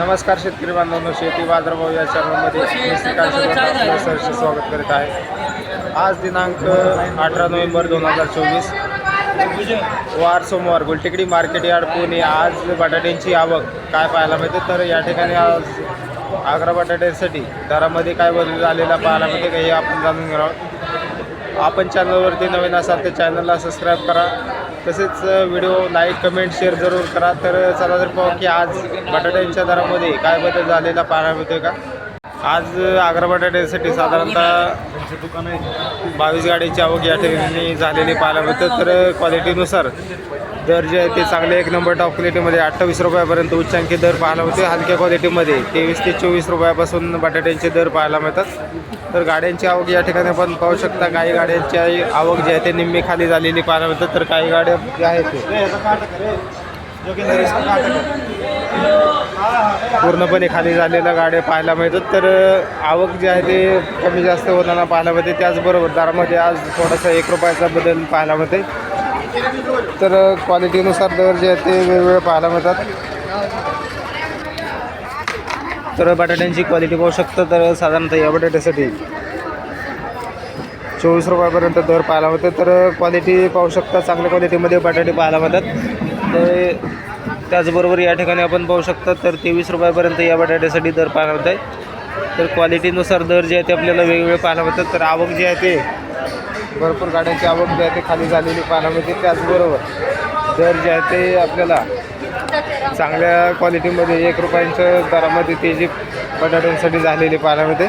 नमस्कार शेतकरी बांधवांनो शेती बाजारभाव या चॅनलमध्ये मी श्रीकांत शिरोडकर आपलं सहर्ष स्वागत करीत आहे. आज दिनांक अठरा नोव्हेंबर दोन हजार चोवीस. वार सोमवार गुलटेकडी मार्केट यार्ड पुणे. आज बटाट्यांची आवक काय पाहायला मिळते? तर या ठिकाणी आज आग्रा बटाट्यांसाठी दरामध्ये काय बदल झालेला पाहायला मिळते हे आपण जाणून घेणार आहोत. आपण चॅनलवरती नवीन असाल तर चॅनलला सबस्क्राईब करा. तसेच व्हिडिओ लाईक कमेंट शेअर जरूर करा. तर चला तर पाहू की आज बटाट्यांच्या दरामध्ये काय बदल झालेला पाहायला मिळतोय का? आज आग्रा बटाट्यासाठी साधारणतः बावीस गाडीची आवक या ठिकाणी झालेली पाहायला मिळतं. तर क्वालिटीनुसार दर जे आहे ते चांगले एक नंबर टॉप क्वालिटीमध्ये अठ्ठावीस रुपयापर्यंत उच्चांकी दर पाहायला मिळते हलक्या क्वालिटीमध्ये तेवीस ते चोवीस रुपयापासून बटाट्यांचे दर पाहायला मिळतात. तर गाड्यांची आवक या ठिकाणी आपण पाहू शकता. काही गाड्यांची आवक जी आहे ते निम्मी खाली झालेली पाहायला मिळतात. तर काही गाड्या ज्या आहेत पूर्णपणे खाली झालेल्या गाड्या पाहायला मिळतात. तर आवक जी आहे ते कमी जास्त होताना पाहायला मिळते. त्याचबरोबर दरामध्ये आज थोडासा एक रुपयाचा बदल पाहायला मिळते तर क्वालिटीनुसार दर जे आहेत ते वेगवेगळे पाहायला मिळतात. तर बटाट्यांची क्वालिटी पाहू शकतं तर साधारणतः या बटाट्यासाठी चोवीस रुपयापर्यंत दर पाहायला मिळते. तर क्वालिटी पाहू शकता चांगल्या क्वालिटीमध्ये बटाटे पाहायला मिळतात. तर त्याचबरोबर या ठिकाणी आपण पाहू शकता तर तेवीस रुपयापर्यंत या बटाट्यासाठी दर पाहायला मिळत आहे. तर क्वालिटीनुसार दर जे आहे ते आपल्याला वेगवेगळे पाहायला मिळतात. तर आवक जी आहे ते भरपूर गाड्यांची आवक जी आहे ते खाली झालेली पाहायला मिळते. त्याचबरोबर दर जे आहे ते आपल्याला चांगल्या क्वालिटीमध्ये एक रुपयांच्या दरामध्ये ते जी बटाट्यांसाठी झालेली पाहायला मिळते.